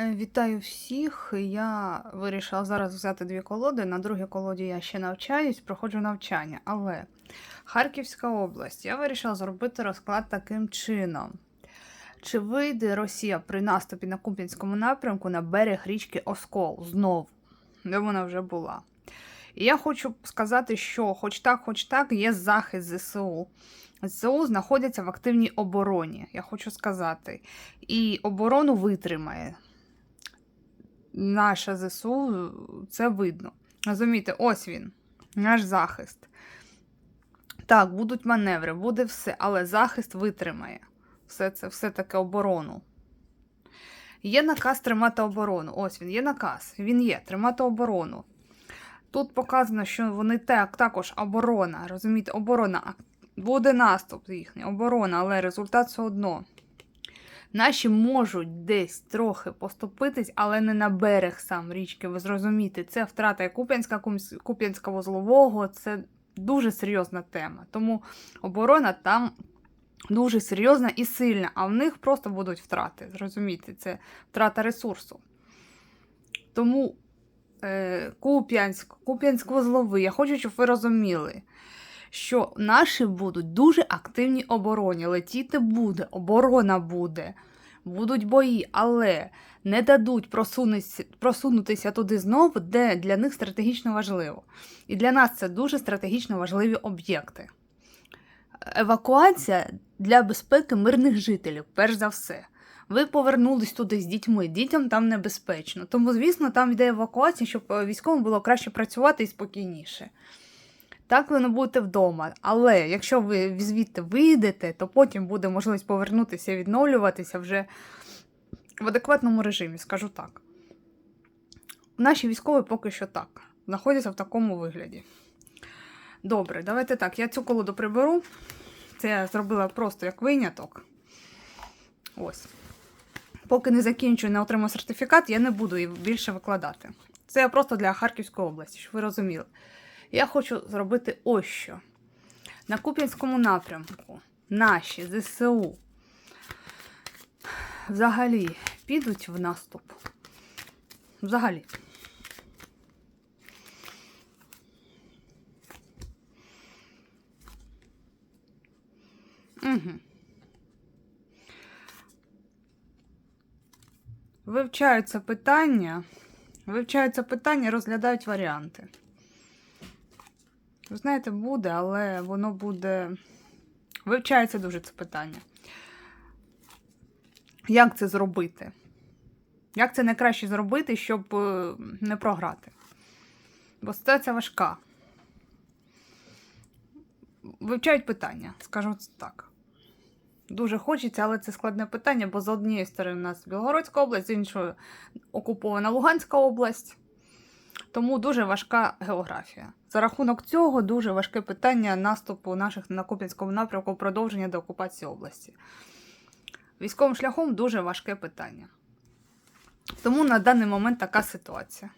Е, Вітаю всіх. Я вирішила зараз взяти дві колоди. На другій колоді я ще навчаюсь, проходжу навчання. Але Харківська область, я вирішила зробити розклад таким чином. Чи вийде Росія при наступі на Куп'янському напрямку на берег річки Оскол знову, де вона вже була? І я хочу сказати, що хоч так, хоч так, є захист ЗСУ. ЗСУ знаходяться в активній обороні, я хочу сказати. І оборону витримає. Наша ЗСУ це видно. Розумієте, ось він, наш захист. Так, будуть маневри, буде все, але захист витримає. Все це все таки оборону. Є наказ тримати оборону. Ось він, є наказ. Він є, тримати оборону. Тут показано, що вони так, також оборона. Розумієте, оборона. Буде наступ їхній, оборона, але результат все одно. Наші можуть десь трохи поступитись, але не на берег сам річки. Ви зрозумієте, це втрата і Куп'янська, Куп'янська-Вузлового, це дуже серйозна тема. Тому оборона там дуже серйозна і сильна, а в них просто будуть втрати. Зрозумієте, це втрата ресурсу. Тому е, Куп'янськ, Куп'янськ-Вузловий, я хочу, щоб ви розуміли що наші будуть дуже активні обороні. Летіти буде, оборона буде, будуть бої, але не дадуть просунутися, туди знову, де для них стратегічно важливо. І для нас це дуже стратегічно важливі об'єкти. Евакуація для безпеки мирних жителів, перш за все. Ви повернулись туди з дітьми, дітям там небезпечно. Тому, звісно, там йде евакуація, щоб е, військовим було краще працювати і спокійніше. Так ви не будете вдома. Але якщо ви звідти вийдете, то потім буде можливість повернутися і відновлюватися вже в адекватному режимі, скажу так. Наші військові поки що так, знаходяться в такому вигляді. Добре, давайте так. Я цю колоду приберу. Це я зробила просто як виняток. Ось. Поки не закінчую, не отримаю сертифікат, я не буду її більше викладати. Це просто для Харківської області, щоб ви розуміли. Я хочу зробити ось що. На Куп'янському напрямку наші ЗСУ взагалі підуть в наступ. Взагалі. Угу. Вивчаються питання, вивчаються питання, розглядають варіанти. Ви знаєте, буде, але воно буде. Вивчається дуже це питання. Як це зробити? Як це найкраще зробити, щоб е, не програти? Бо ситуація важка. Вивчають питання, скажу так. Дуже хочеться, але це складне питання, бо з однієї сторони у нас Білгородська область, з іншої окупована Луганська область. Тому дуже важка географія. За рахунок цього дуже важке питання наступу наших на Куп'янському напрямку продовження деокупації області. Військовим шляхом дуже важке питання. Тому на даний момент така ситуація.